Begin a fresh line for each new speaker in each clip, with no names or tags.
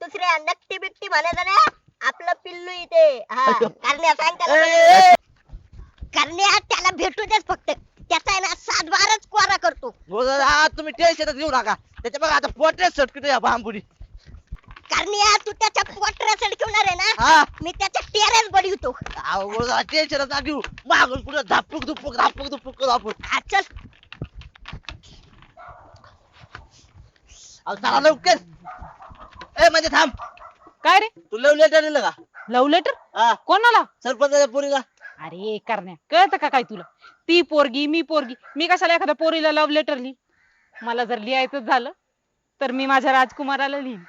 दुसऱ्या नक्की बिकटी म्हणायचं ना आपलं पिल्लू इथे. हा करण्या सांग त्याला. करण्या त्याला भेटू देच फक्त. त्याचा आहे ना सात बारच कोरा करतो.
गुरुदादा तुम्ही टेन्शन घेऊ नका. त्याच्या बघा आता पोटऱ्यात सटकतो या बांबुडी
करण्या तू त्याच्या पोटऱ्या सडकवणार आहे ना?
हा.
मी त्याच्या टेरेस बडवतो
गुरुदादा टेन्शन नका घेऊ मागून पुढे धापूक धुपूक धापूक धुपूक धापूक.
हा चल.
अहो चला लवकर. ए म्हणजे थांब.
काय रे?
तू लव लेटर दिलं का?
लव्ह लेटर
हा.
कोणाला?
सरपंचाच्या पोरीला.
अरे करण्या. कळतं का काय तुला? ती पोरगी मी पोरगी. मी कशाला एखाद्या पोरीला लव्ह लेटर लिही मला जर लिहायचं झालं तर मी माझ्या राजकुमाराला लिहीन.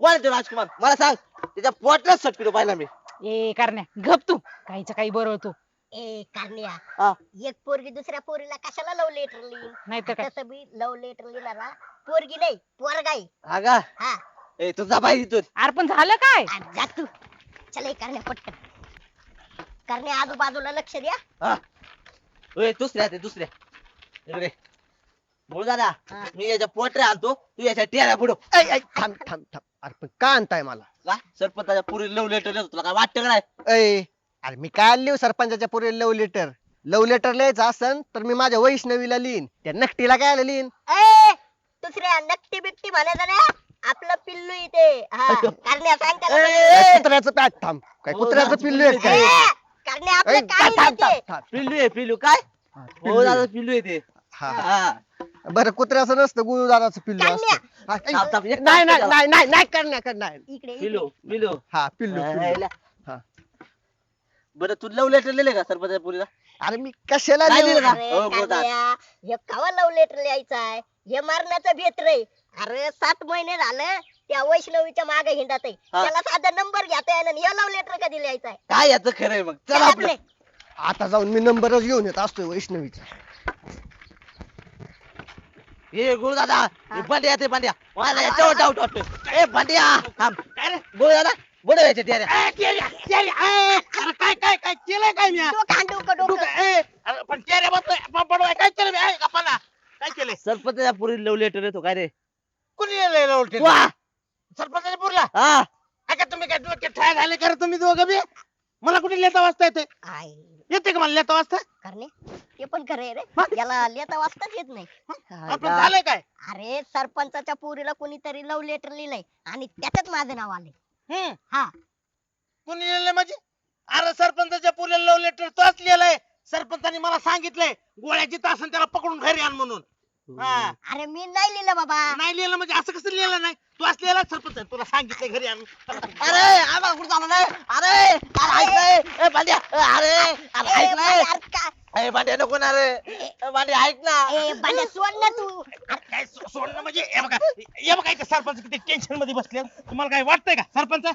कोण आहे तो राजकुमार? मला सांग. त्याच्या पोटऱ्यात सटकतो पाहिला मी.
ए करण्या. गप तू. काहीच्या काही बरळतो
ए करण्या.
हा.
एक पोरगी दुसऱ्या पोरीला कशाला लव लेटर लिहिन?
नाही तर काय?
तसं बी लव लेटर लिहिणारा पोरगी नाही पोरगाई
हा का?
हा.
ए तुझा बाई इथून.
अरे पण झालं काय?
जा तू. चल हे करण्या पटकन. करण्या आजूबाजूला लक्ष द्या.
हा. दुसऱ्या ते दुसऱ्या. इकडे. बोल दादा
हा.
मी याच्या पोटऱ्या आणतो तू याच्या टेऱ्या
ऐ, ऐ, थांब थांब थांब. अरे पण का आणताय मला?
का? सरपंचाच्या पुरी लव लेटर लिहितो तुला काय वाटतं का नाही?
ऐ अरे मी काय लिहू सरपंचाच्या पुढे लव लेटर लव लेटर लिहायचं असन तर मी माझ्या वैष्णवीला लिहीन. त्या नकटीला काय लिहीन?
ए दुसऱ्या नक्की बिकटी म्हणायचं ना आपलं पिल्लू इथे. हा करण्या सांग त्याला.
ए,
काय
ए,
कुत्र्याचं पॅट थांब. काय
हो,
कुत्र्याचं
दादा,
पिल्लू आहे काय?
ए, आपलं
थांब,
काय
थांब,
येते
थांब, थांब.
पिल्लू आहे पिल्लू. काय?
पिल्लू
हो दादा
आहे.
पिल्लू आहे ते.
हा.
हा.
बरं कुत्र्याचं नसतं गुरु दादाचं पिल्लू. असतं. हा, ऐ,
थांब, थांब, एक
नाही नाही. नाही नाही नाही करण्या करण्या.
इकडे इकडे.
पिल्लू पिल्लू.
हा पिल्लू पिल्लू. हा.
बरं तू लव लेटर लिहिले का सरपंचाच्या पुरीला?
अरे मी कशाला
नाही लिहिलं का?
अरे
हो, बोल दादा.
करण्या, हे कवा लव लेटर लिहायचं आहे? हे मारण्याचं भेट रे. अरे सात महिने झालं त्या वैष्णवीच्या मागे हिंडत आहे.
हा.
त्याला साधा नंबर घेता येणार हे लव लेटर कधी लिहायचं आहे?
काय याचं खरं आहे मग? चल आपलं.
आता जाऊन मी नंबरच घेऊन येत असतोय वैष्णवीचा.
हे गुरुदादा हे. बंड्या ते बंड्या. मला याच्यावर डाऊट वाटतो ए थांब. रे? गुरुदादा बुडव याच्या टेऱ्या
काय काय काय केलंय काय मी?
डोकं डोकं डोकं.
ए, अरे, पण काय? केलं मी? गप्पाला. काय केलंय?
सरपंचाच्या पुरी लव लेटर येतो काय रे?
कुणी लिहिलंय उलटे
वा!
सरपंचाच्या पुरला?
हा.
काय का तुम्ही काय डोक्यात ठाय झाले का रे तुम्ही दोघं बी? मला कुठे लेता वाचता येते
आई.
येते का मला लेता वाचता?
करणे ते पण खरे रे. याला लिहिता वाचताच येत नाही.
आपलं झालंय काय?
अरे सरपंचाच्या पोरीला कोणीतरी लव लेटर लिहिलंय आणि त्याच्यात माझं नाव आले
हम्म.
हा.
कुणी लिहिलंय म्हणजे अरे सरपंचाच्या पुरला लव लेटर तोच लिहिलंय. सरपंचाने मला सांगितलंय गोळ्याची तासन त्याला पकडून घरी आण म्हणून. हा.
अरे मी नाही लिहिलं बाबा.
नाही लिहिलं म्हणजे असं कसं लिहिलं नाही? तू असं लिहिला सरपंच? तुला सांगितलंय घरी आण
अरे आम्हाला कुठं जाणार नाही? अरे अरे ऐक नाही. ए बंड्या अरे अरे ऐक नाही. ए नको ना रे. ए, बंड्या ऐक ना.
ए, बांड्या, सोड ना तू.
काय सो- सोडणं म्हणजे? हे बघा हे बघा इथे सरपंच किती टेन्शनमध्ये बसले तुम्हाला काय वाटतंय का सरपंच?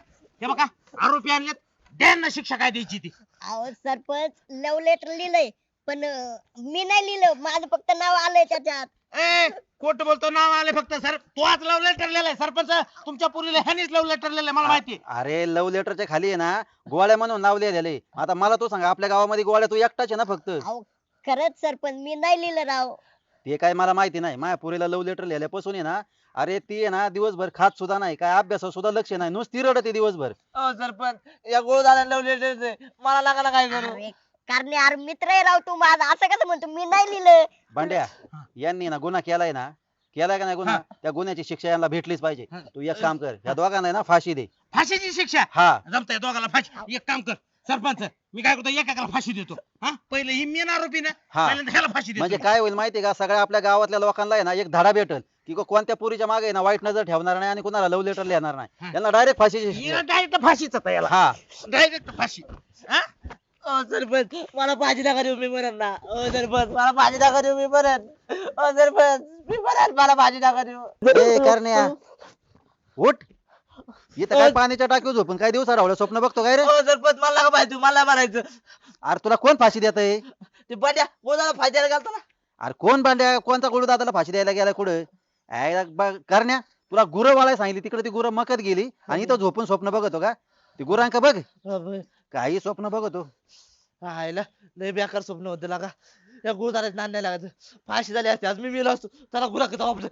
हे बघा आरोपी आणलेत. द्यांना शिक्षा काय द्यायची ती.
अहो सरपंच लव लेटर लिहिलंय. पण अं, मी नाही लिहिलं. माझं फक्त नाव आलंय त्याच्यात.
ए खोट बोलतो नाव आले फक्त. सर तो आज लव लेटर लिहिलंय सरपंच तुमच्या पुरीला ह्यानीच लव लेटर लिहिलंय मला माहिती
अरे लव लेटरच्या खाली आहे ना गोळ्या म्हणून नाव लिहिलेले आता मला तू सांग आपल्या गावामध्ये गोळ्या तू एकटाच आहे ना फक्त?
अहो खरंच सरपंच मी नाही लिहिलं राव.
ते काय मला माहिती नाही. माझ्या पुरीला लव लेटर लिहिल्यापासून आहे ना अरे ती आहे ना दिवसभर खात सुद्धा नाही. काय अभ्यासात सुद्धा लक्ष नाही. नुसती रडते दिवसभर.
ओ सरपंच या गोळदादा लव लेटर मला ना काय करू.
अरे कारण यार मित्र आहे राव तू माझा. असं कसं म्हणतो? मी नाही लिहिलं.
भांड्या यांनी ना गुन्हा केलाय ना केलाय का नाही गुन्हा? त्या गुन्ह्याची शिक्षा यांना भेटलीच पाहिजे.
हा.
तू एक काम कर या दोघांना आहे ना फाशी दे.
फाशीची शिक्षा?
हा.
जमताय दोघाला फाशी. एक काम कर सरपंच मी काय करतो एकाला फाशी देतो. हा? पहिले ही मेन आरोपी ना
हा.
पहिल्यांदा ह्याला फाशी
म्हणजे
देतो
काय होईल माहितीये का? सगळ्या आपल्या गावातल्या लोकांना आहे ना एक धडा भेटल की को- कोणत्या पुरीच्या मागे आहे ना वाईट नजर ठेवणार नाही आणि कुणाला लव लेटर लिहिणार नाही.
हा.
यांना डायरेक्ट फाशीची शिक्षा.
डायरेक्ट फाशीच आता याला.
हा.
डायरेक्ट फाशी. हा?
ओ सरपंच मला भाजी नका देऊ मी मरण ना. ओ सरपंच मला भाजी नका देऊ मी मरण ओ सरपंच मी मरण मला भाजी नका देऊ.
ए करण्या. उठ. इथं काय पाण्याच्या टाकीवर झोपून काय दिवसा रावलं? स्वप्न बघतो काय रे?
ओ सरपंच मला नका माहिती मला मारायचं.
अरे तुला कोण फाशी देत आहे
ते बंड्या फाशी द्यायला घालतो ना?
अरे कोण बांड्या? कोणता गुरु दादाला फाशी द्यायला गेला कुठं? बा- करण्या तुला गुरं वाळायला सांगितली तिकडे ती गुरं मकत गेली आणि इथं झोपून स्वप्न बघतो का? ती गुरांका बघ. काही स्वप्न बघतो.
आयला लय बेकार स्वप्न होते लागा. या गुरुदाराचे नांद नाही लागायचं फाशी झाली असते आज मी मेलो असतो. त्याला गुरा आपलं.